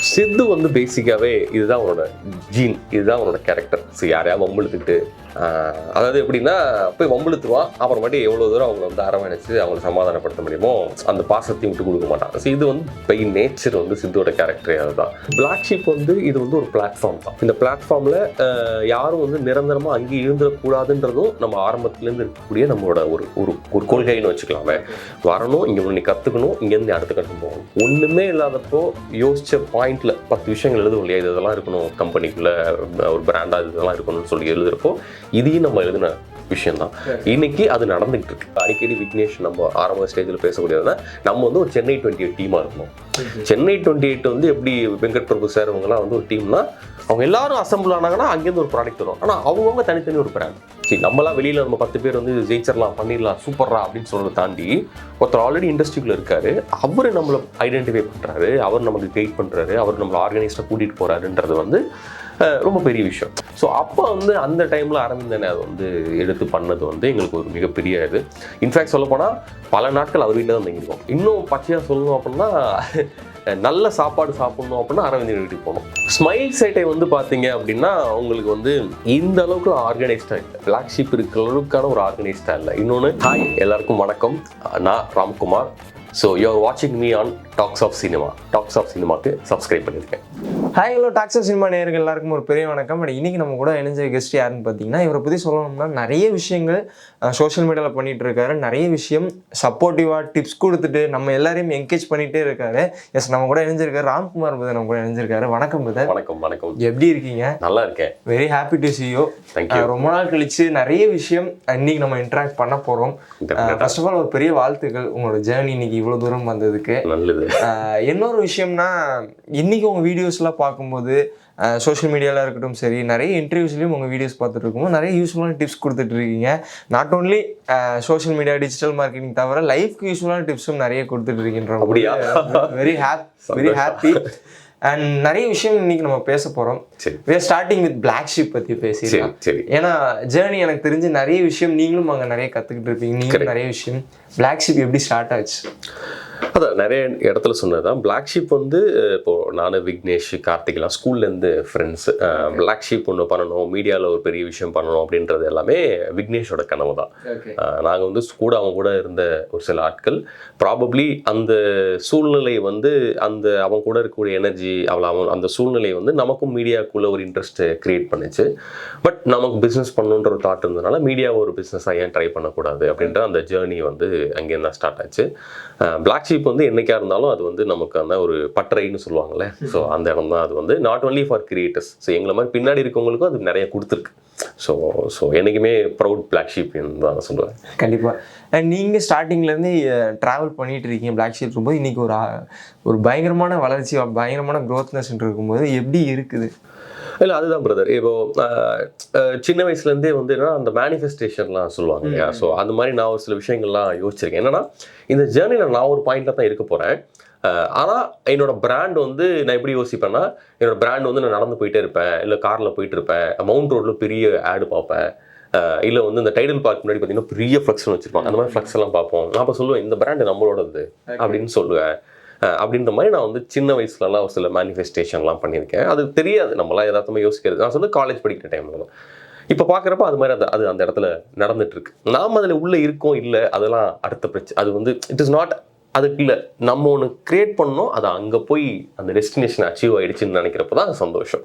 சித்து வந்து பேசிக்காவே இதுதான் அவனோட ஜீன் இதுதான் அவனோட கேரக்டர் ஸோ யாரையாவது வம்பிழுத்துக்கிட்டு அதாவது எப்படின்னா போய் வம்பிழுத்துருவான். அப்புறமேட்டு எவ்வளோ தூரம் அவங்கள வந்து அரவணைச்சு அவங்கள சமாதானப்படுத்த முடியுமோ அந்த பாசத்தையும் விட்டு கொடுக்க மாட்டான். ஸோ இது வந்து பை நேச்சர் வந்து சித்தோட கேரக்டரே அதுதான். பிளாக் ஷீப் வந்து இது வந்து ஒரு பிளாட்ஃபார்ம் தான். இந்த பிளாட்ஃபார்மில் யாரும் வந்து நிரந்தரமாக அங்கே இருந்துடக்கூடாதுன்றதும் நம்ம ஆரம்பத்துலேருந்து இருக்கக்கூடிய நம்மளோட ஒரு ஒரு ஒரு கொள்கைன்னு வச்சுக்கலாமே. வரணும் இங்கே ஒன்று நீ கற்றுக்கணும் இங்கேருந்து அடுத்த கட்டம் போகணும். ஒன்றுமே இல்லாதப்போ யோசிச்ச பாயிண்டில் பத்து விஷயங்கள் எழுதுவோம் இல்லையா? இது இதெல்லாம் இருக்கணும் கம்பெனிக்குள்ளே ஒரு பிராண்டாக இதெல்லாம் இருக்கணும்னு சொல்லி எழுதுறப்போ இதையும் நம்ம எழுதின விஷயம்தான். இன்னைக்கு அது நடந்துகிட்டு இருக்கு அடிக்கடி விக்னேஷ் நம்ம ஆரம்ப ஸ்டேஜில் பேசக்கூடியதுன்னா நம்ம வந்து ஒரு சென்னை டுவெண்ட்டி எயிட் டீமாக இருக்கணும். சென்னை டுவெண்ட்டி எயிட் வந்து எப்படி வெங்கட் பிரபு சார் இவங்கெல்லாம் வந்து ஒரு டீம்னா அவங்க எல்லாரும் அசம்பிள் ஆனாங்கன்னா அங்கேருந்து ஒரு ப்ராடக்ட் வரும். ஆனால் அவங்கவுங்க தனித்தனி ஒரு பிராண்ட் சரி நம்மளாம் வெளியில் நம்ம பத்து பேர் வந்து ஜெயிச்சிடலாம் பண்ணிடலாம் சூப்பர்ரா அப்படின்னு சொல்றதை தாண்டி ஒருத்தர் ஆல்ரெடி இண்டஸ்ட்ரிக்குள்ள இருக்காரு. அவர் நம்மளை ஐடென்டிஃபை பண்றாரு. அவர் நமக்கு கைட் பண்றாரு. அவர் நம்மளை ஆர்கனைஸ்டாக கூட்டிட்டு போறாருன்றது வந்து ரொம்ப பெரிய விஷயம். ஸோ அப்போ வந்து அந்த டைமில் அரவிந்தனை அதை வந்து எடுத்து பண்ணது வந்து எங்களுக்கு ஒரு மிகப்பெரிய இது. இன்ஃபேக்ட் சொல்லப்போனால் பல நாட்கள் அவர் வீட்டில் தான் தங்கியிருக்கோம். இன்னும் பச்சையாக சொல்லணும் அப்படின்னா நல்ல சாப்பாடு சாப்பிடணும் அப்படின்னா அரவிந்தன் வீட்டுக்கு போகணும். ஸ்மைல் சேட்டை வந்து பார்த்தீங்க அப்படின்னா உங்களுக்கு வந்து இந்த அளவுக்கு ஆர்கனைஸ்டாக இல்லை. பிளாக் இருக்கிற அளவுக்கான ஒரு ஆர்கனைஸ்டாக இல்லை. இன்னொன்று ஹாய் எல்லாருக்கும் வணக்கம். நான் ராம்குமார். ஸோ யூஆர் வாட்சிங் me on talks of cinema talks of சினிமாக்கு சப்ஸ்கிரைப் பண்ணியிருக்கேன் ஹாய் ஹலோ டாக்ஸோ சினிமா நேயர்கள். எல்லாருக்கும் ஒரு பெரிய வணக்கம். பட் இன்னைக்கு நம்ம கூட இணைஞ்ச கெஸ்ட் யாருன்னு பார்த்தீங்கன்னா இவரை பற்றி சொல்லணும்னா நிறைய விஷயங்கள் சோஷியல் மீடியாவில் பண்ணிட்டு இருக்காரு. நிறைய விஷயம் சப்போர்ட்டிவாக டிப்ஸ் கொடுத்துட்டு நம்ம எல்லாரையும் என்கேஜ் பண்ணிட்டே இருக்காரு. எஸ் நம்ம கூட இணைஞ்சிருக்காரு. ராம்குமார் பிரதர் நம்ம கூட இணைஞ்சிருக்காரு. வணக்கம் பிரதர் வணக்கம் வணக்கம். எப்படி இருக்கீங்க? நல்லா இருக்கேன். Very happy to see you. Thank you ரொம்ப நாள் கழிச்சு நிறைய விஷயம் இன்னைக்கு நம்ம இன்ட்ராக்ட் பண்ண போகிறோம் ஃபர்ஸ்ட் ஆஃப் ஆல் ஒரு பெரிய வாழ்த்துக்கள். உங்களோட ஜேர்னி இன்னைக்கு இவ்வளோ தூரம் வந்ததுக்கு. நல்லது. இன்னொரு விஷயம்னா இன்னைக்கு உங்கள் வீடியோஸ்லாம் பார்க்கும்போது சோஷியல் மீடியாவில் இருக்கட்டும் சரி நிறைய இன்டர்வியூஸ்லையும் உங்கள் வீடியோஸ் பார்த்துட்டு இருக்கும்போது நிறைய யூஸ்ஃபுல்லான டிப்ஸ் கொடுத்துட்டு இருக்கீங்க. Not only social media digital marketing தவிர லைஃப்க்கு யூஸ்ஃபுல்லான டிப்ஸும் நிறைய கொடுத்துட்டு இருக்கின்ற அப்படியா? Very hap very happy and நிறைய விஷயம் இன்னைக்கு நம்ம பேச போகிறோம் are starting with Black Sheep பற்றி சரி பேசிடலாம் ஏன்னா ஜேர்னி எனக்கு தெரிஞ்சு நிறைய விஷயம் நீங்களும் அங்கே நிறைய கற்றுக்கிட்டு இருப்பீங்க. நீங்களும் நிறைய விஷயம். பிளாக் ஷிப் எப்படி ஸ்டார்ட் ஆச்சு? அதான் நிறைய இடத்துல சொன்னதுதான். பிளாக் ஷீப் வந்து அஹ், இப்போ நான் விக்னேஷ் கார்த்திக்லாம் ஸ்கூல்லேருந்து ஃப்ரெண்ட்ஸ் பிளாக் ஷீப் ஒன்று பண்ணணும் மீடியாவில் ஒரு பெரிய விஷயம் பண்ணணும் அப்படின்றது எல்லாமே விக்னேஷோட கனவு தான் நாங்கள் வந்து கூட அவங்க கூட இருந்த ஒரு சில ஆட்கள் ப்ராபப்ளி அந்த சூழ்நிலை வந்து அந்த அவங்க கூட இருக்கக்கூடிய எனர்ஜி அவளை அவன் அந்த சூழ்நிலை வந்து நமக்கும் மீடியாக்குள்ள ஒரு இன்ட்ரெஸ்ட் கிரியேட் பண்ணுச்சு. பட் நமக்கு பிஸ்னஸ் பண்ணணுன்ற ஒரு தாட் இருந்ததுனால மீடியாவை ஒரு பிஸ்னஸாக ஏன் ட்ரை பண்ணக்கூடாது அப்படின்ற அந்த ஜேர்னி வந்து அங்கேருந்து தான் ஸ்டார்ட் ஆச்சு பிளாக் ஷீப் வந்து என்னைக்கா இருந்தாலும் அது வந்து நமக்கு அந்த ஒரு பட்டறைன்னு சொல்லுவாங்கள்ல ஸோ அந்த இடம் தான் அது வந்து not only for creators so எங்களை மாதிரி பின்னாடி இருக்கவங்களுக்கும் அது நிறைய கொடுத்துருக்கு. ஸோ ஸோ என்றைக்குமே ப்ரௌட் பிளாக் ஷீப்னு தான் நான் சொல்லுவேன். கண்டிப்பாக நீங்கள் ஸ்டார்டிங்லேருந்து ட்ராவல் பண்ணிகிட்டு இருக்கீங்க பிளாக் ஷீப் இருக்கும்போது இன்னைக்கு ஒரு ஒரு பயங்கரமான வளர்ச்சி பயங்கரமான க்ரோத்னஸ் இருக்கும்போது எப்படி இருக்குது? இல்லை அதுதான் பிரதர் இப்போ சின்ன வயசுலேருந்தே வந்து என்னன்னா அந்த மேனிஃபெஸ்டேஷன்லாம் சொல்லுவாங்க இல்லையா? ஸோ அந்த மாதிரி நான் ஒரு சில விஷயங்கள்லாம் யோசிச்சிருக்கேன். என்னன்னா இந்த ஜேர்னியில் நான் ஒரு பாயிண்ட்ல தான் இருக்க போகிறேன் ஆனால் என்னோட பிராண்ட் வந்து நான் எப்படி யோசிப்பேன்னா என்னோட பிராண்ட் வந்து நான் நடந்து போயிட்டே இருப்பேன். இல்லை காரில் போயிட்டு இருப்பேன். மவுண்ட் ரோட்டில் பெரிய ஆடு பார்ப்பேன். இல்லை வந்து இந்த டைடல் பார்க் முன்னாடி பார்த்தீங்கன்னா பெரிய ஃப்ளக்ஸ் வச்சிருப்பாங்க. அந்த மாதிரி ஃப்ளக்ஸ் எல்லாம் பார்ப்போம். நான் அப்போ சொல்லுவேன் இந்த பிராண்டு நம்மளோடது அப்படின்னு சொல்லுவேன். அப்படின்ற மாதிரி நான் வந்து சின்ன வயசுலலாம் ஒரு சில மேனிஃபெஸ்டேஷன்லாம் பண்ணியிருக்கேன். அது தெரியாது நம்மளாம் எதார்த்தமாக யோசிக்கிறது. நான் சொல்ல காலேஜ் படிக்கிற டைமில் தான் இப்போ பார்க்குறப்ப அது மாதிரி அது அது அந்த இடத்துல நடந்துட்டு இருக்கு நாம் அதில் உள்ளே இருக்கோம் இல்லை அதெல்லாம் அடுத்த பிரச்சனை அது வந்து இட் இஸ் நாட் அதுக்கு இல்லை நம்ம ஒன்று கிரியேட் பண்ணோம் அது அங்கே போய் அந்த டெஸ்டினேஷன் அச்சீவ் ஆயிடுச்சுன்னு நினைக்கிறப்ப தான் சந்தோஷம்.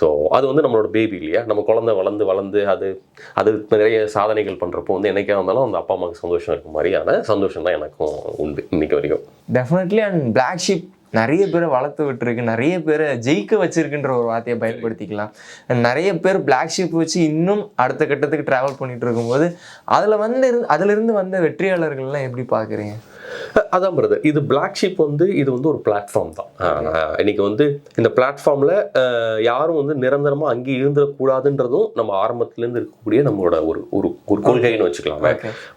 ஸோ அது வந்து நம்மளோட பேபி இல்லையா? நம்ம குழந்தை வளர்ந்து வளர்ந்து அது அது நிறைய சாதனைகள் பண்ணுறப்போ வந்து என்னைக்கா இருந்தாலும் அந்த அப்பா அம்மாவுக்கு சந்தோஷம் இருக்க மாதிரியான சந்தோஷம் தான் எனக்கும் உண்டு இன்னைக்கு வரைக்கும். டெஃபினெட்லி அண்ட் பிளாக் ஷீப் நிறைய பேரை வளர்த்து விட்டுருக்கு நிறைய பேரை ஜெயிக்க வச்சிருக்குன்ற ஒரு வார்த்தையை பயன்படுத்திக்கலாம். நிறைய பேர் பிளாக் ஷீப் வச்சு இன்னும் அடுத்த கட்டத்துக்கு ட்ராவல் பண்ணிட்டு இருக்கும்போது அதில் வந்து இருந்து- அதுல இருந்து வந்த வெற்றியாளர்கள்லாம் எப்படி பார்க்குறீங்க? அதான் பிரதர் இது பிளாக் ஷீப் வந்து இது வந்து ஒரு பிளாட்ஃபார்ம் தான். இன்னைக்கு வந்து இந்த பிளாட்ஃபார்மில் யாரும் வந்து நிரந்தரமாக அங்கே இருந்துடக்கூடாதுன்றதும் நம்ம ஆரம்பத்துலேருந்து இருக்கக்கூடிய நம்மளோட ஒரு ஒரு ஒரு கொள்கைன்னு வச்சுக்கலாமே.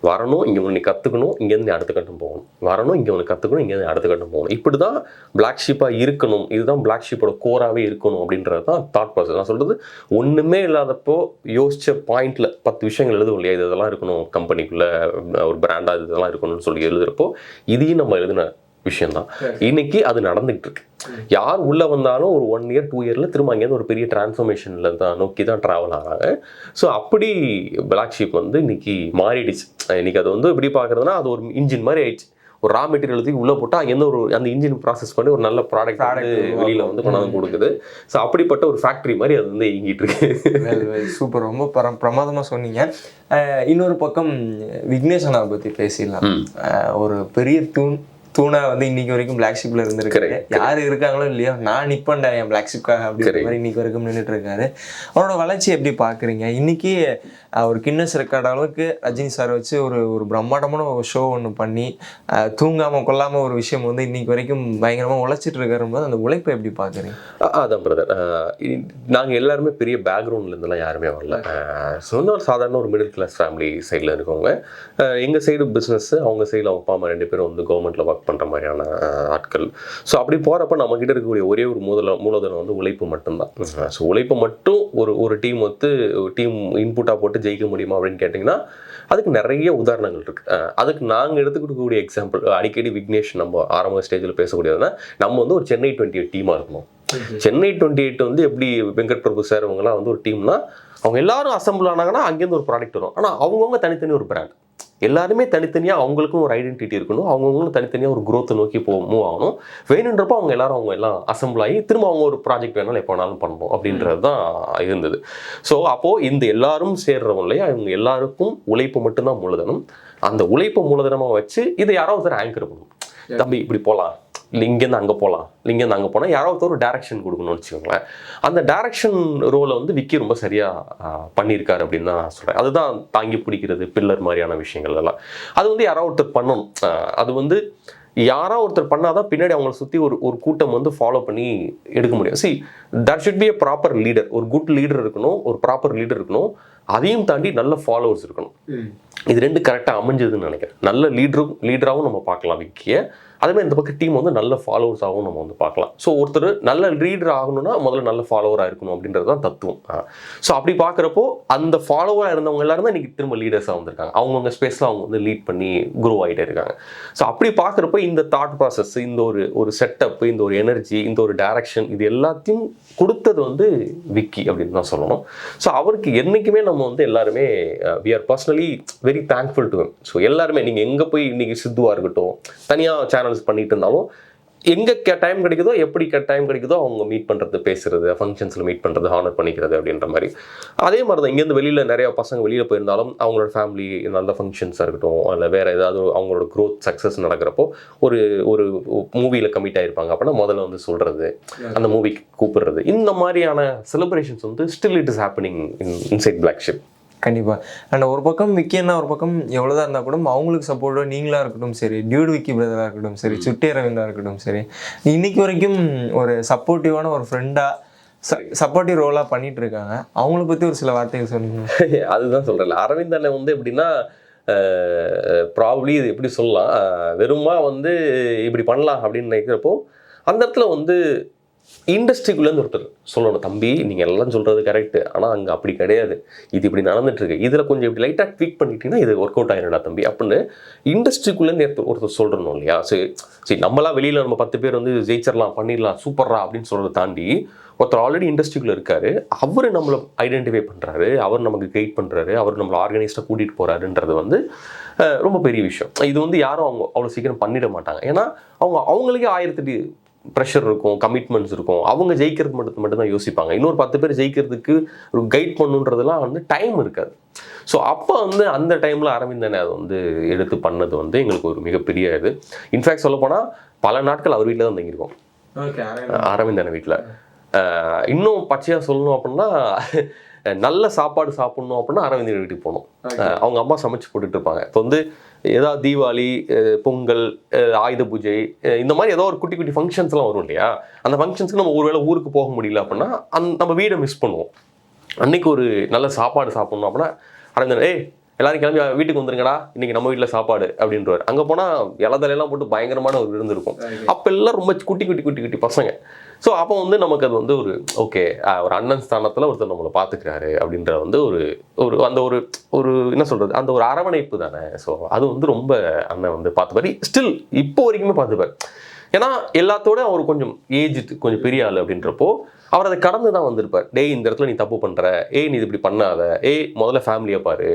வரணும் இங்கே ஒன்று நீ கற்றுக்கணும் இங்கேருந்து நீ அடுத்த கட்டம் போகணும். வரணும் இங்கே ஒன்று கற்றுக்கணும் இங்கேருந்து அடுத்த கட்டம் போகணும். இப்படி தான் பிளாக் ஷீப்பாக இருக்கணும். இதுதான் பிளாக் ஷீப்போட கோராகவே இருக்கணும் அப்படின்றது தான் தாட் ப்ராசஸ் நான் சொல்கிறது ஒன்றுமே இல்லாதப்போ யோசிச்ச பாயிண்ட்ல பத்து விஷயங்கள் எழுதுவோம் இல்லையா? இது இதெல்லாம் இருக்கணும் கம்பெனிக்குள்ள ஒரு பிராண்டாக இதெல்லாம் இருக்கணும்னு சொல்லி எழுதுறப்போ இதையும் நம்ம எழுதின விஷயம்தான். இன்னைக்கு அது நடந்துகிட்டு இருக்கு யார் உள்ள வந்தாலும் ஒரு ஒன் இயர் டூ இயர்ல திரும்ப அங்கேருந்து ஒரு பெரிய டிரான்ஸ்ஃபர்மேஷன்ல தான் நோக்கி தான் டிராவல் ஆகிறாங்க ஸோ அப்படி பிளாக் ஷீப் வந்து இன்னைக்கு மாறிடுச்சு. இன்னைக்கு அது வந்து எப்படி பார்க்கறதுன்னா அது ஒரு இன்ஜின் மாதிரி ஆயிடுச்சு. ஒரு ரா மெட்டீரியல் தூக்கி உள்ள போட்டா அங்கேருந்து ஒரு அந்த இன்ஜின் ப்ராசஸ் பண்ணி ஒரு நல்ல ப்ராடக்ட். வெளியில வந்து கொண்டாந்து கொடுக்குது. ஸோ அப்படிப்பட்ட ஒரு ஃபேக்டரி மாதிரி அது வந்து இயங்கிட்டு இருக்கு. சூப்பர் ரொம்ப பர பிரமாதமாக சொன்னீங்க. இன்னொரு பக்கம் விக்னேஷ் அண்ணா பற்றி பேசிடலாம். ஒரு பெரிய தூண் தூணா வந்து இன்னைக்கு வரைக்கும் பிளாக் ஷிப்ல இருந்திருக்காரு யார் இருக்காங்களோ இல்லையோ நான் நிப்பேன்டா என் பிளாக் ஷிப்காக Correct. மாதிரி இன்னைக்கு வரைக்கும் நின்றுட்டு இருக்காரு அவரோட வளர்ச்சி எப்படி பாக்குறீங்க? இன்னைக்கு ஒரு கின்னஸ் ரெக்கார்ட் அளவுக்கு ரஜினி சார் வச்சு ஒரு ஒரு பிரம்மாண்டமான ஒரு ஷோ ஒன்று பண்ணி தூங்காம கொல்லாம ஒரு விஷயம் வந்து இன்னைக்கு வரைக்கும் பயங்கரமா உழைச்சிட்டு இருக்காரு போது அந்த உழைப்பை எப்படி பாக்குறீங்க? அதான் பிரதர் நாங்கள் எல்லாருமே பெரிய பேக்ரவுண்ட்ல இருந்தெல்லாம் யாருமே வரல. சொன்ன ஒரு சாதாரண ஒரு மிடில் கிளாஸ் ஃபேமிலி சைடில் இருக்கவங்க. எங்கள் சைடு பிஸ்னஸ் அவங்க சைடில் அவங்க அப்பா அம்மா ரெண்டு பேரும் வந்து கவர்மெண்ட்டில் ஒர்க் பண்ணுற மாதிரியான ஆட்கள். ஸோ அப்படி போகிறப்ப நம்ம கிட்ட இருக்கக்கூடிய ஒரே ஒரு மூதல மூலதனம் வந்து உழைப்பு மட்டும்தான். ஸோ உழைப்பு மட்டும் ஒரு ஒரு டீம் வந்து டீம் இன்புட்டாக போட்டு ஜெயிக்க முடியுமா அப்படின்னு கேட்டிங்கன்னா அதுக்கு நிறைய உதாரணங்கள் இருக்கு. அஹ், அதுக்கு நாங்கள் எடுத்துக்கிட்டக்கூடிய எக்ஸாம்பிள் அடிக்கடி விக்னேஷ் நம்ம ஆரம்ப ஸ்டேஜில் பேசக்கூடியதுன்னா நம்ம வந்து ஒரு சென்னை டுவெண்ட்டி எயிட் டீமாக இருக்கணும். சென்னை டுவெண்ட்டி எயிட் வந்து எப்படி வெங்கட் பிரபு சார் இவங்கெல்லாம் வந்து ஒரு டீம்னா அவங்க எல்லாரும் அசம்பிள் ஆனாங்கன்னா அங்கேருந்து ஒரு ப்ராடக்ட் வரும். ஆனால் அவங்கவுங்க தனித்தனி ஒரு பிராண்ட் எல்லாருமே தனித்தனியாக அவங்களுக்கும் ஒரு ஐடென்டிட்டி இருக்கணும். அவங்கவுங்களும் தனித்தனியாக ஒரு growth நோக்கி போ மூவ் ஆகணும். வேணுன்றப்போ அவங்க எல்லாரும் அவங்க எல்லாம் அசம்பிள் ஆகி திரும்ப அவங்க ஒரு ப்ராஜெக்ட் வேணாலும் எப்போ வேணாலும் பண்ணணும் அப்படின்றது தான் இருந்தது. ஸோ அப்போது இந்த எல்லாரும் சேர்றவங்க இல்லையா இவங்க எல்லாருக்கும் உழைப்பு மட்டும்தான் மூலதனம். அந்த உழைப்பை மூலதனமாக வச்சு இதை யாராவது ஒருத்தர் ஆங்கர் பண்ணணும். தம்பி இப்படி போகலாம் இல்லை இங்கேருந்து அங்கே போகலாம். இங்கேருந்து அங்கே போனால் யாராவது ஒரு டேரக்ஷன் கொடுக்கணும்னு வச்சுக்கோங்களேன். அந்த டேரக்ஷன் ரோலை வந்து விக்கி ரொம்ப சரியாக பண்ணியிருக்காரு அப்படின்னு தான் நான் சொல்கிறேன் அதுதான் தாங்கி பிடிக்கிறது பில்லர் மாதிரியான விஷயங்கள் எல்லாம். அது வந்து யாராவது ஒருத்தர் பண்ணணும். அது வந்து யாரோ ஒருத்தர் பண்ணாதான் பின்னாடி அவங்கள சுற்றி ஒரு ஒரு கூட்டம் வந்து ஃபாலோ பண்ணி எடுக்க முடியும். See that should be a proper leader ஒரு குட் லீடர் இருக்கணும் ஒரு ப்ராப்பர் லீடர் இருக்கணும். அதையும் தாண்டி நல்ல ஃபாலோவர்ஸ் இருக்கணும். இது ரெண்டு கரெக்டாக அமைஞ்சதுன்னு நினைக்கிறேன். நல்ல லீடரும் லீடராகவும் நம்ம பார்க்கலாம் விக்கிய. அதுமாதிரி இந்த பக்கம் டீம் வந்து நல்ல ஃபாலோவர்ஸ் ஆகும் நம்ம வந்து பார்க்கலாம். ஸோ ஒருத்தர் நல்ல லீடர் ஆகணும்னா முதல்ல நல்ல ஃபாலோவராக இருக்கணும் அப்படின்றது தான் தத்துவம். ஸோ அப்படி பார்க்குறப்போ அந்த ஃபாலோவராக இருந்தவங்க எல்லாரும் தான் இன்றைக்கி திரும்ப லீடர்ஸாக வந்திருக்காங்க. அவங்கவுங்க ஸ்பேஸில் அவங்க வந்து லீட் பண்ணி குரோ ஆகிட்டே இருக்காங்க. ஸோ அப்படி பார்க்குறப்போ இந்த தாட் ப்ராசஸ் இந்த ஒரு ஒரு செட்டப் இந்த ஒரு எனர்ஜி இந்த ஒரு டைரக்ஷன் இது எல்லாத்தையும் கொடுத்தது வந்து விக்கி அப்படின்னு தான் சொல்லணும். ஸோ அவருக்கு என்றைக்குமே நம்ம வந்து எல்லாருமே we are personally very thankful to so எல்லாருமே நீங்கள் எங்கே போய் இன்றைக்கி சித்துவாக இருக்கட்டும் தனியாக சேனல் சேனல்ஸ் பண்ணிட்டு இருந்தாலும் எங்கே கே டைம் கிடைக்குதோ எப்படி டைம் கிடைக்குதோ அவங்க மீட் பண்ணுறது பேசுறது ஃபங்க்ஷன்ஸில் மீட் பண்ணுறது ஹானர் பண்ணிக்கிறது அப்படின்ற மாதிரி. அதே மாதிரி தான் இங்கேருந்து வெளியில் நிறைய பசங்க வெளியில் போயிருந்தாலும் அவங்களோட ஃபேமிலி நல்ல ஃபங்க்ஷன்ஸாக இருக்கட்டும் இல்லை வேறு ஏதாவது அவங்களோட க்ரோத் சக்ஸஸ் நடக்கிறப்போ ஒரு ஒரு மூவியில் கமிட் ஆயிருப்பாங்க. அப்படின்னா முதல்ல வந்து சொல்கிறது அந்த மூவிக்கு கூப்பிடுறது. இந்த மாதிரியான செலிப்ரேஷன்ஸ் வந்து still it is happening in inside Black Sheep கண்டிப்பா. அண்ட் ஒரு பக்கம் விக்கியன்னா ஒரு பக்கம் எவ்வளவுதான் இருந்தா கூட அவங்களுக்கு சப்போர்ட்டோ நீங்களா இருக்கட்டும் சரி டியூட் விக்கி பிரதரா இருக்கட்டும் சரி சுட்டி அரவிந்தா இருக்கட்டும் சரி இன்னைக்கு வரைக்கும் ஒரு சப்போர்ட்டிவான ஒரு ஃப்ரெண்டா சப்போர்ட்டிவ் ரோலா பண்ணிட்டு இருக்காங்க. அவங்கள பத்தி ஒரு சில வார்த்தைகள் சொன்னீங்க அதுதான் சொல்கிறேன் அரவிந்த் அண்ணன் வந்து எப்படின்னா ப்ராப்ளி இது எப்படி சொல்லலாம் வெறுமா வந்து இப்படி பண்ணலாம் அப்படின்னு நினைக்கிறப்போ அந்த இடத்துல வந்து இண்டஸ்ட்ரிக்குள்ளேருந்து ஒருத்தர் சொல்லணும் தம்பி நீங்கள் எல்லாம் சொல்கிறது கரெக்டு ஆனால் அங்கே அப்படி கிடையாது. இது இப்படி நடந்துட்டுருக்கு. இதில் கொஞ்சம் இப்படி லைட்டாக ட்வீட் பண்ணிட்டீங்கன்னா இது ஒர்க் அவுட் ஆகிடா தம்பி. அப்படின்னு இண்டஸ்ட்ரிக்குள்ளேருந்து ஒருத்தர் ஒருத்தர் சொல்கிறணும் இல்லையா? சரி சரி நம்மளாம் வெளியில் நம்ம பத்து பேர் வந்து ஜெயிச்சிடலாம் பண்ணிடலாம் சூப்பர்ரா அப்படின்னு சொல்கிறத தாண்டி ஒருத்தர் ஆல்ரெடி இண்டஸ்ட்ரிக்குள்ளே இருக்காரு. அவர் நம்மளை ஐடென்டிஃபை பண்ணுறாரு அவர் நமக்கு கைட் பண்ணுறாரு அவர் நம்மளை ஆர்கனைஸ்டாக கூட்டிகிட்டு போகிறாருன்றது வந்து ரொம்ப பெரிய விஷயம். இது வந்து யாரும் அவங்க அவ்வளோ சீக்கிரம் பண்ணிட மாட்டாங்க. ஏன்னா அவங்க அவங்களுக்கே ஆயிரத்தி ப்ரெஷர் இருக்கும் கமிட்மெண்ட்ஸ் இருக்கும். அவங்க ஜெயிக்கிறது மட்டும் மட்டும் தான் யோசிப்பாங்க. இன்னொரு பத்து பேர் ஜெயிக்கிறதுக்கு ஒரு கைட் பண்ணுன்றதெல்லாம் வந்து டைம் இருக்காது. ஸோ அப்போ வந்து அந்த டைமில் அரவிந்தனை அதை வந்து எடுத்து பண்ணது வந்து எங்களுக்கு ஒரு மிகப்பெரிய இது. இன்ஃபேக்ட் சொல்லப்போனால் பல நாட்கள் அவர் வீட்டில் தான் தங்கியிருக்கோம் அரவிந்தன் வீட்டில் இன்னும் பச்சையாக சொல்லணும் அப்படின்னா நல்ல சாப்பாடு சாப்பிடணும் அப்படின்னா அரவிந்தன் வீட்டுக்கு போகணும். அவங்க அம்மா சமைச்சு போட்டுட்டு இருப்பாங்க. இப்போ வந்து ஏதாவது தீபாவளி பொங்கல் ஆயுத பூஜை இந்த மாதிரி ஏதோ ஒரு குட்டி குட்டி ஃபங்க்ஷன்ஸ்லாம் வரும் இல்லையா? அந்த ஃபங்க்ஷன்ஸ்க்கு நம்ம ஒருவேளை ஊருக்கு போக முடியல அப்படின்னா அந் நம்ம வீடை மிஸ் பண்ணுவோம். அன்னைக்கு ஒரு நல்ல சாப்பாடு சாப்பிடணும் அப்படின்னா அரவிந்தன் ஏய் எல்லாரும் கிளம்பி வீட்டுக்கு வந்துருங்கடா. இன்னைக்கு நம்ம வீட்டில் சாப்பாடு அப்படின்றவர் அங்கே போனால் இலதலையெல்லாம் போட்டு பயங்கரமான ஒரு விருந்து இருக்கும். அப்போ எல்லாம் ரொம்ப குட்டி குட்டி குட்டி குட்டி பசங்க. ஸோ அப்போ வந்து நமக்கு அது வந்து ஒரு ஓகே ஒரு அண்ணன் ஸ்தானத்தில் ஒருத்தர் நம்மளை பார்த்துக்கிறாரு அப்படின்ற வந்து ஒரு ஒரு அந்த ஒரு ஒரு என்ன சொல்கிறது அந்த ஒரு அரவணைப்பு தானே. ஸோ அது வந்து ரொம்ப அண்ணன் வந்து பார்த்துப்பாரு ஸ்டில் இப்போ வரைக்குமே பார்த்துப்பார் ஏன்னா எல்லாத்தோட அவர் கொஞ்சம் ஏஜ் கொஞ்சம் பெரிய ஆள் அப்படின்றப்போ அவர் அதை கடந்து தான் வந்திருப்பார். டேய் இந்த இடத்துல நீ தப்பு பண்ற. ஏய் நீ இது இப்படி பண்ணாத. ஏய் முதல்ல ஃபேமிலியை பாரு.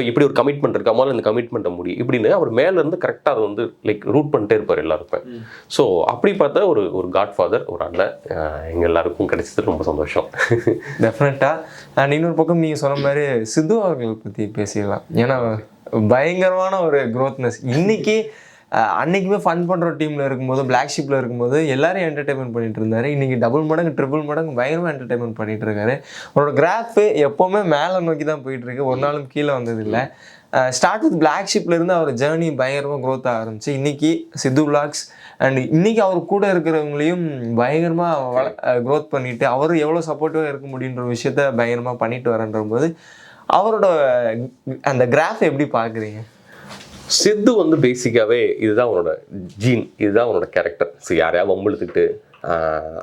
இப்படி ஒரு கமிட்மெண்ட் இருக்கா? முதல்ல இந்த கமிட்மெண்ட்டை முடி. இப்படின்னு அவர் மேல இருந்து கரெக்டாக அதை வந்து லைக் ரூட் பண்ணிட்டே இருப்பார் எல்லாருக்கும் ஸோ அப்படி பார்த்தா ஒரு ஒரு காட் ஃபாதர் ஒரு அண்ணன். அஹ், எங்க எல்லாருக்கும் கிடைச்சது ரொம்ப சந்தோஷம். டெஃபினட்டாக இன்னொரு பக்கம் நீங்கள் சொன்ன மாதிரி சித்து அவர்கள் பற்றி பேசிடலாம். ஏன்னா பயங்கரமான ஒரு க்ரோத்னஸ் இன்னைக்கு அன்னைக்குமே ஃபன் பண்ணுற டீமில் இருக்கும்போது பிளாக் ஷிப்பில் இருக்கும்போது எல்லாரையும் என்டர்டைன்மெண்ட் பண்ணிட்டு இருந்தார். இன்னைக்கு டபுள் மடங்கு ட்ரிபிள் மடங்கு பயங்கரமாக என்டர்டைன்மெண்ட் பண்ணிட்டு இருக்காரு. அவரோட கிராஃபு எப்போவுமே மேலே நோக்கி தான் போயிட்டு இருக்கு. ஒரு நாளும் கீழே வந்ததில்லை. ஸ்டார்ட் வித் பிளாக் ஷிப்லருந்து அவர் ஜேர்னி பயங்கரமாக க்ரோத் ஆரம்பிச்சு இன்றைக்கி சித்து விளாக்ஸ் அண்ட் இன்றைக்கி அவர் கூட இருக்கிறவங்களையும் பயங்கரமாக க்ரோத் பண்ணிவிட்டு அவர் எவ்வளோ சப்போர்ட்டிவாக இருக்க முடியுன்ற விஷயத்த பயங்கரமாக பண்ணிட்டு வரன்ற போது அவரோட அந்த கிராஃப் எப்படி பார்க்குறீங்க சித்து வந்து பேசிக்காகவே இதுதான் அவனோட ஜீன் இதுதான் அவனோட கேரக்டர் ஸோ யாரையா வம்பிழுத்துக்கிட்டு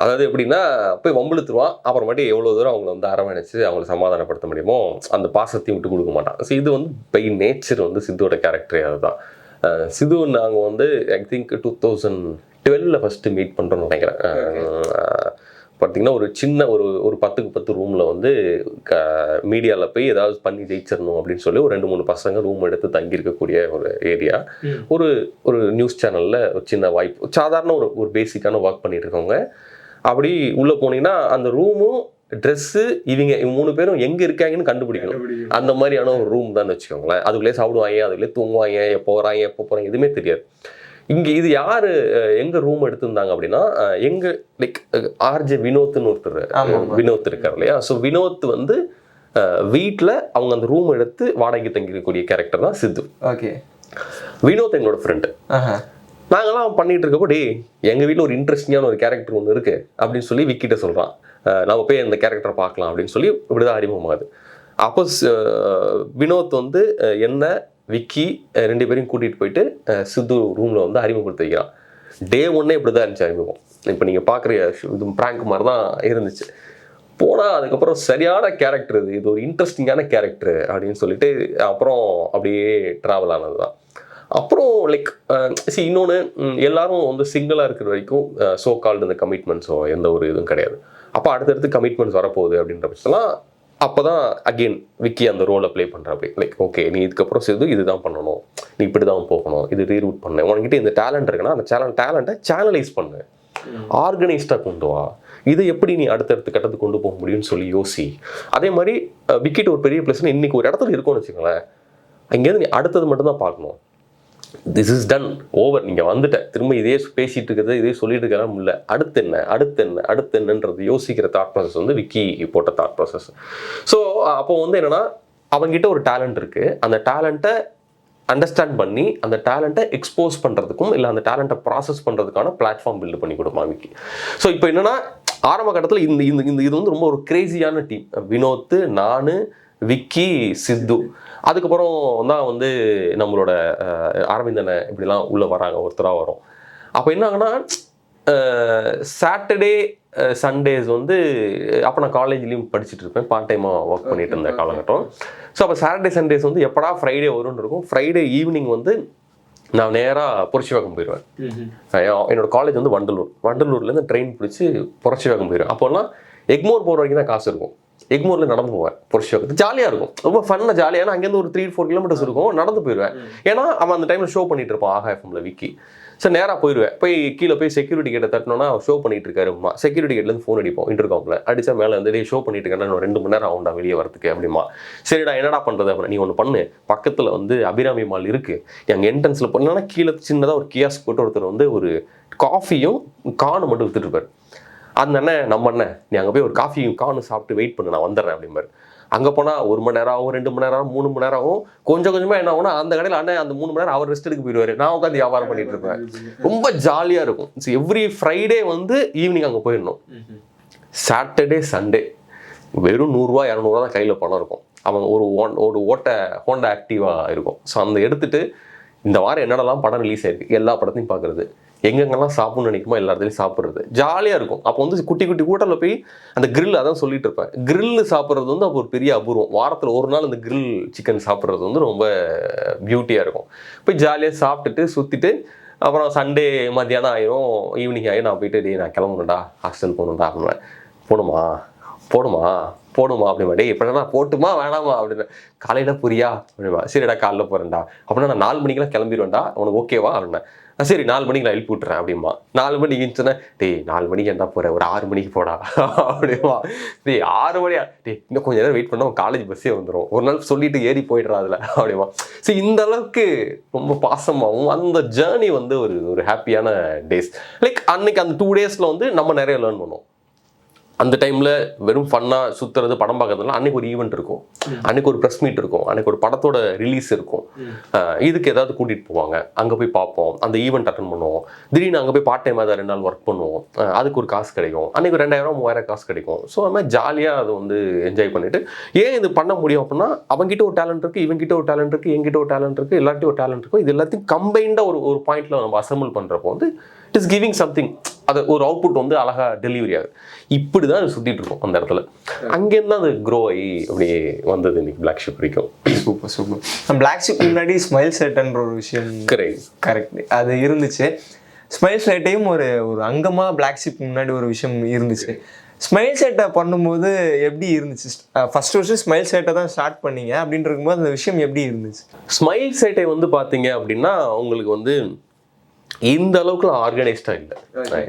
அதாவது எப்படின்னா போய் வம்பிழுத்துருவான் அப்புறமேட்டு எவ்வளோ தூரம் அவங்கள வந்து அரவணைச்சு அவங்கள சமாதானப்படுத்த முடியுமோ அந்த பாசத்தையும் விட்டு கொடுக்க மாட்டான். ஸோ இது வந்து பை நேச்சர் வந்து சித்துவோட கேரக்டரே அதுதான். சிது நாங்கள் வந்து ஐ திங்க் டூ தௌசண்ட் டுவெல்ல ஃபஸ்ட்டு மீட் பண்ணுறோம்னு நினைக்கிறேன். பார்த்தீங்கன்னா ஒரு சின்ன ஒரு ஒரு பத்துக்கு பத்து ரூமில் வந்து க மீடியாவில் போய் ஏதாவது பண்ணி ஜெயிச்சிடணும் அப்படின்னு சொல்லி ஒரு ரெண்டு மூணு பசங்க ரூம் எடுத்து தங்கியிருக்கக்கூடிய ஒரு ஏரியா. ஒரு ஒரு நியூஸ் சேனலில் ஒரு சின்ன வாய்ப்பு. சாதாரண ஒரு ஒரு பேசிக்கான ஒர்க் பண்ணிட்டு இருக்கவங்க அப்படி உள்ளே போனீங்கன்னா அந்த ரூமும் ட்ரெஸ்ஸு இவங்க இவங்க மூணு பேரும் எங்கே இருக்காங்கன்னு கண்டுபிடிக்கணும். அந்த மாதிரியான ஒரு ரூம் தான் வச்சுக்கோங்களேன். அதுக்குள்ளே சாப்பிடுவாங்க அதுக்குள்ளே தூங்குவாங்க எப்போ வராங்க எப்போ போகிறாங்க எதுவுமே தெரியாது. இங்கே இது யார் எங்கே ரூம் எடுத்திருந்தாங்க அப்படின்னா எங்க லைக் ஆர்ஜே வினோத்னு ஒருத்தர். வினோத் இருக்கார் இல்லையா? ஸோ வினோத் வந்து வீட்டில் அவங்க அந்த ரூம் எடுத்து வாடகைக்கு தங்கியிருக்கக்கூடிய கேரக்டர் தான் சித்து. ஓகே வினோத் எங்களோட ஃப்ரெண்டு நாங்களாம் பண்ணிட்டு இருக்கப்போ டேய் எங்கள் வீட்டில் ஒரு இன்ட்ரெஸ்டிங்கான ஒரு கேரக்டர் ஒன்று இருக்கு அப்படின்னு சொல்லி விக்கிட்ட சொல்கிறான் நம்ம போய் அந்த கேரக்டரை பார்க்கலாம் அப்படின்னு சொல்லி இப்படிதான் அறிமுகமாகுது. அப்போ வினோத் வந்து என்ன விக்கி ரெண்டு பேரையும் கூட்டிகிட்டு போயிட்டு சித்து ரூமில் வந்து அறிமுகப்படுத்தி வைக்கிறான். டே ஒன்னே இப்படி தான் இருந்துச்சு அறிமுகம். இப்போ நீங்கள் பார்க்குற இது ப்ராங்க் மாதிரி தான் இருந்துச்சு. போனால் அதுக்கப்புறம் சரியான கேரக்டர் இது. இது ஒரு இன்ட்ரெஸ்டிங்கான கேரக்டர் அப்படின்னு சொல்லிட்டு அப்புறம் அப்படியே ட்ராவல் ஆனது தான் அப்புறம் லைக் சி இன்னொன்று எல்லாரும் வந்து சிங்கிளாக இருக்கிற வரைக்கும் சோ கால்டு இந்த கமிட்மெண்ட்ஸோ எந்த ஒரு இதுவும் கிடையாது. அப்போ அடுத்தடுத்து கமிட்மெண்ட்ஸ் வரப்போகுது அப்படின்ற பட்சத்தெல்லாம் அப்போ தான் அகெயின் விக்கி அந்த ரோலை ப்ளே பண்ணுற அப்படி லைக் ஓகே நீ இதுக்கப்புறம் செய்து இதுதான் பண்ணணும். நீ இப்படி தான் போகணும். இது ரீரூட் பண்ணு. உனக்கிட்ட இந்த டேலண்ட் இருக்குன்னா அந்த சேனல் டேலண்ட்டை சேனலைஸ் பண்ணு. ஆர்கனைஸ்டாக கொண்டு வா. இதை எப்படி நீ அடுத்தடுத்த கட்டத்துக்கு கொண்டு போக முடியும்னு சொல்லி யோசி. அதே மாதிரி விக்கிட்ட ஒரு பெரிய பிளஸ்னா இன்னைக்கு ஒரு இடத்துல இருக்கும்னு வச்சுக்கோங்களேன். அங்கேருந்து நீ அடுத்தது மட்டும் தான் பார்க்கணும். திஸ் இஸ் டன் ஓவர் நீங்கள் வந்துட்ட திரும்ப இதே பேசிகிட்டு இருக்கிறது இதே சொல்லிட்டு இருக்கலாம் இல்லை. அடுத்து என்ன? அடுத்து என்ன? அடுத்து என்னன்றது யோசிக்கிற தாட் ப்ராசஸ் வந்து விக்கி போட்ட தாட் ப்ராசஸ் ஸோ அப்போ வந்து என்னென்னா அவங்ககிட்ட ஒரு டேலண்ட் இருக்குது அந்த டேலண்ட்டை அண்டர்ஸ்டாண்ட் பண்ணி அந்த டேலண்ட்டை எக்ஸ்போஸ் பண்ணுறதுக்கும் இல்லை அந்த டேலண்ட்டை ப்ராசஸ் பண்ணுறதுக்கான பிளாட்ஃபார்ம் பில்டு பண்ணி கொடுப்பான் விக்கி ஸோ இப்போ என்னென்னா ஆரம்ப கட்டத்தில் இந்த இந்த இந்த இது வந்து ரொம்ப ஒரு கிரேசியான டீம் வினோத்து நான் விக்கி சித்து. அதுக்கப்புறம் தான் வந்து நம்மளோட அரவிந்தனை இப்படிலாம் உள்ளே வராங்க ஒருத்தராக வரும். அப்போ என்ன ஆகுனா சாட்டர்டே சண்டேஸ் வந்து அப்போ நான் காலேஜ்லேயும் படிச்சுட்டு இருப்பேன். பார்ட் டைமாக ஒர்க் பண்ணிட்டு இருந்த காலகட்டம். ஸோ அப்போ சாட்டர்டே சண்டேஸ் வந்து எப்படா ஃப்ரைடே வரும்னு இருக்கும். ஃப்ரைடே ஈவினிங் வந்து நான் நேராக புரட்சிவாக்கம் போயிடுவேன் என் என்னோட காலேஜ் வந்து வண்டலூர். வண்டலூர்லேருந்து ட்ரெயின் பிடிச்சி புரட்சிவாக்கம் போயிடுவேன் அப்போல்லாம் எக்மோர் போகிற வரைக்கும் தான் காசு இருக்கும். எக்மோரில் நடந்து போவேன் புரட்சிவாக்கத்து ஜாலியாக இருக்கும். ரொம்ப ஃபன்னாக ஜாலியாக ஏன்னா அங்கேருந்து ஒரு த்ரீ ஃபோர் கிலோமீட்டர்ஸ் இருக்கும். நடந்து போயிடுவேன் ஏன்னா அவன் அந்த டைமில் ஷோ பண்ணிட்டு இருப்பான் ஆஹா எஃப்எம்ல விக்கி. சரி நேராக போயிடுவேன் போய் கீழே போய் செக்யூரிட்டி கேட்டை தட்டினோன்னா ஷோ பண்ணிட்டு இருக்காரு. அம்மா செக்யூரிட்டி கேட்லேருந்து ஃபோன் அடிப்போம் இன்டர்காமில் அடிச்சா மேலே வந்து டே ஷோ பண்ணிட்டு இருக்கேன் ரெண்டு மணி நேரம் ஆகும்டா வெளியே வரதுக்கு அப்படிமா. சரிடா என்னடா பண்ணுறது அப்புறம் நீ ஒன்று பண்ணு. பக்கத்தில் வந்து அபிராமி மால் இருக்கு. எங்கள் என்ட்ரன்ஸில் பண்ணா கீழே சின்னதாக ஒரு கியாஸ்க் போட்டு ஒருத்தர் வந்து ஒரு காஃபியும் காணும் மட்டும் வித்துட்டு இருப்பாரு. அந்த அண்ணன் நம்ம அண்ணன் நீ அங்கே போய் ஒரு காஃபியும் காணும் சாப்பிட்டு வெயிட் பண்ணு நான் வந்துடுறேன் அப்படிம்பாரு அங்கே போனால் ஒரு மணி நேரம் ஆகும் ரெண்டு மணி நேரம் ஆகும் மூணு மணி நேரம் ஆகும் கொஞ்சம் கொஞ்சமாக என்ன ஆகும்னா அந்த கடையில் அண்ணன் அந்த மூணு மணி நேரம் அவர் ரெஸ்ட் எடுக்க போயிடுவார். நான் உட்காந்து வியாபாரம் பண்ணிட்டு இருப்பேன். ரொம்ப ஜாலியாக இருக்கும். எவ்ரி ஃப்ரைடே வந்து ஈவினிங் அங்கே போயிடணும். சாட்டர்டே சண்டே வெறும் நூறுரூவா இரநூறுவா தான் கையில் பணம் இருக்கும். அவன் ஒரு ஒன் ஒரு ஓட்ட ஹோண்டா ஆக்டிவாக இருக்கும். ஸோ அந்த எடுத்துகிட்டு இந்த வாரம் என்னென்னலாம் படம் ரிலீஸ் ஆயிருக்கு எல்லா படத்தையும் பார்க்குறது. எங்கெங்கெல்லாம் சாப்பிடணும்னு நினைக்குமோ எல்லா இடத்துலையும் சாப்பிட்றது. ஜாலியாக இருக்கும். அப்போ வந்து குட்டி குட்டி கூட்டத்தில் போய் அந்த grill அதான் சொல்லிட்டு இருப்பேன். Grill சாப்பிட்றது வந்து அப்போ ஒரு பெரிய அபூர்வம். வாரத்தில் ஒரு நாள் அந்த grill சிக்கன் சாப்பிட்றது வந்து ரொம்ப பியூட்டியாக இருக்கும். போய் ஜாலியாக சாப்பிட்டுட்டு சுற்றிட்டு அப்புறம் சண்டே மத்தியானம் ஆயிரும். ஈவினிங் ஆகி நான் போயிட்டு டேய் நான் கிளம்பணும்டா. ஹாஸ்டல் போகணும்டா அப்படின்னுவேன். போகணுமா? போடுமா போடுமா அப்படிமா டேய் எப்படின்னா நான் போட்டுமா வேணாமா? அப்படின்னு காலையில் புரியா அப்படிமா சரிடா காலைல போகிறேன்டா அப்படின்னா நான் நாலு மணிக்கெல்லாம் கிளம்பிடுவேன்டா உனக்கு ஓகேவா அப்படின்னா சரி நாலு மணிக்கு நான் எழுப்பி விட்டுறேன் அப்படிமா நாலு மணிக்கு இருந்துச்சுன்னா டேய் நாலு மணிக்கு என்ன போகிறேன் ஒரு ஆறு மணிக்கு போடா. அப்படிமா டேய் ஆறு மணியா? டேய் இன்னும் கொஞ்சம் நேரம் வெயிட் பண்ணா காலேஜ் பஸ்ஸே வந்துடும் ஒரு நாள் சொல்லிட்டு ஏறி போயிடுறா அதில். அப்படிமா ஸோ இந்த அளவுக்கு ரொம்ப பாசமாகவும் அந்த ஜேர்னி வந்து ஒரு ஒரு ஹாப்பியான டேஸ் லைக் அன்னைக்கு அந்த டூ டேஸில் வந்து நம்ம நிறைய லேர்ன் பண்ணோம். அந்த டைமில் வெறும் ஃபன்னாக சுற்றுறது படம் பார்க்கறதுலாம் அன்றைக்கி ஒரு ஈவெண்ட் இருக்கும். அன்றைக்கி ஒரு ப்ரெஸ் மீட் இருக்கும். அன்னைக்கு ஒரு படத்தோட ரிலீஸ் இருக்கும். இதுக்கு ஏதாவது கூட்டிகிட்டு போவாங்க. அங்கே போய் பார்ப்போம். அந்த ஈவெண்ட் அட்டன் பண்ணுவோம். திடீர்னு அங்கே போய் பார்ட் டைம் ஏதாவது ரெண்டு நாள் ஒர்க் பண்ணுவோம். அதுக்கு ஒரு காசு கிடைக்கும். அன்றைக்கி ஒரு ரெண்டாயிரம் மூவாயிரம் காசு கிடைக்கும். ஸோ அது மாதிரி ஜாலியாக அதை வந்து என்ஜாய் பண்ணிவிட்டு ஏன் இது பண்ண முடியும் அப்படின்னா அவங்ககிட்ட ஒரு டேலண்ட் இருக்குது இவங்ககிட்ட ஒரு டேலண்ட் இருக்குது எங்கிட்ட ஒரு டேலண்ட் இருக்குது எல்லார்ட்டையும் ஒரு டேலண்ட் இருக்கும். இது எல்லாத்தையும் கம்பைண்டாக ஒரு ஒரு பாயிண்டில் நம்ம அசம்பிள் பண்ணுறப்போ வந்து இட் இஸ் கிவிங் சம்திங் அது ஒரு அவுட்புட் வந்து அழகா டெலிவரி ஆகுது. இப்படி தான் அது சுத்திட்டு இருக்கும் அந்த இடத்துல. அங்கேருந்து அது க்ரோ ஆகி அப்படியே வந்தது இன்னைக்கு பிளாக் ஷிப் வரைக்கும். சூப்பர் சூப்பர் பிளாக் ஷிப் முன்னாடி ஸ்மைல் செட்ன்ற ஒரு விஷயம் கரெக்ட் கரெக்ட் அது இருந்துச்சு. ஸ்மைல் செட்டையும் ஒரு ஒரு அங்கமா பிளாக் ஷிப் முன்னாடி ஒரு விஷயம் இருந்துச்சு. ஸ்மைல் செட்டை பண்ணும்போது எப்படி இருந்துச்சு? ஃபர்ஸ்ட் வருஷம் ஸ்மைல் செட்டை தான் ஸ்டார்ட் பண்ணீங்க. அப்படின்னு இருக்கும்போது அந்த விஷயம் எப்படி இருந்துச்சு? ஸ்மைல் சைட்டை வந்து பார்த்தீங்க அப்படின்னா உங்களுக்கு வந்து இந்த அளவுக்குலாம் ஆர்கனைஸ்டாக இல்லை.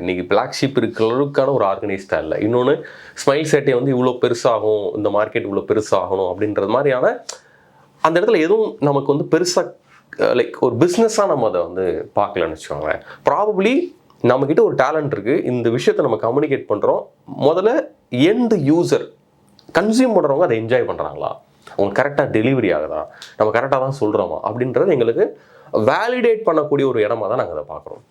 இன்னைக்கு பிளாக் ஷிப் இருக்கிற அளவுக்கான ஒரு ஆர்கனைஸ்டாக இல்லை. இன்னொன்று ஸ்மைல் சைட்டை வந்து இவ்வளோ பெருசாகும் இந்த மார்க்கெட் இவ்வளோ பெருசாகணும் அப்படின்றது மாதிரியான அந்த இடத்துல எதுவும் நமக்கு வந்து பெருசாக லைக் ஒரு பிஸ்னஸாக நம்ம அதை வந்து பார்க்கலன்னு வச்சுக்கோங்களேன். ப்ராபப்ளி நம்மக்கிட்ட ஒரு டேலண்ட் இருக்குது இந்த விஷயத்தை நம்ம கம்யூனிகேட் பண்ணுறோம் முதல்ல எந்த யூசர் கன்சியூம் பண்ணுறவங்க அதை என்ஜாய் பண்ணுறாங்களா அவங்க கரெக்டாக டெலிவரி ஆகுதா? நம்ம கரெக்டாக தான் சொல்கிறோமா அப்படின்றது எங்களுக்கு வேலிடேட் பண்ணக்கூடிய ஒரு இடமா தான் நாங்கள் அதை பார்க்குறோம்.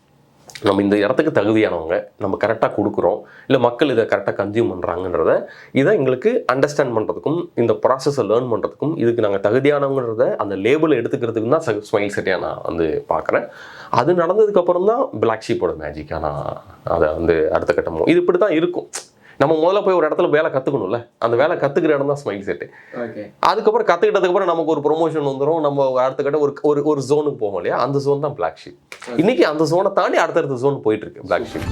நம்ம இந்த இடத்துக்கு தகுதியானவங்க நம்ம கரெக்டாக கொடுக்குறோம் இல்லை மக்கள் இதை கரெக்டாக கன்சியூம் பண்ணுறாங்கன்றத இதை எங்களுக்கு அண்டர்ஸ்டாண்ட் பண்ணுறதுக்கும் இந்த ப்ராசஸை லேர்ன் பண்ணுறதுக்கும் இதுக்கு நாங்கள் தகுதியானவங்கிறத அந்த லேபிள் எடுத்துக்கிறதுக்கும் தான் ஸ்மைல் செட்டியாக நான் வந்து பார்க்குறேன். அது நடந்ததுக்கப்புறம் தான் பிளாக் ஷீப்போட மேஜிக்காக நான் அதை வந்து அடுத்த கட்டமும் இது இப்படி தான் இருக்கும். நம்ம முதல்ல போய் ஒரு இடத்துல வேலை கற்றுக்கணும்ல அந்த வேலை கற்றுக்கிற இடம் தான் ஸ்மைல் செட்டு அதுக்கப்புறம் கற்றுக்கிட்டதுக்கு அப்புறம் நமக்கு ஒரு ப்ரொமோஷன் வந்துடும் நம்ம அடுத்த கட்ட ஒரு ஒரு ஒரு ஜோனுக்கு போவோம் இல்லையா? அந்த ஜோன் தான் பிளாக் ஷீப் இன்னைக்கு அந்த ஜோனை தாண்டி அடுத்தடுத்த ஜோன் போயிட்டு இருக்கு பிளாக் ஷீப்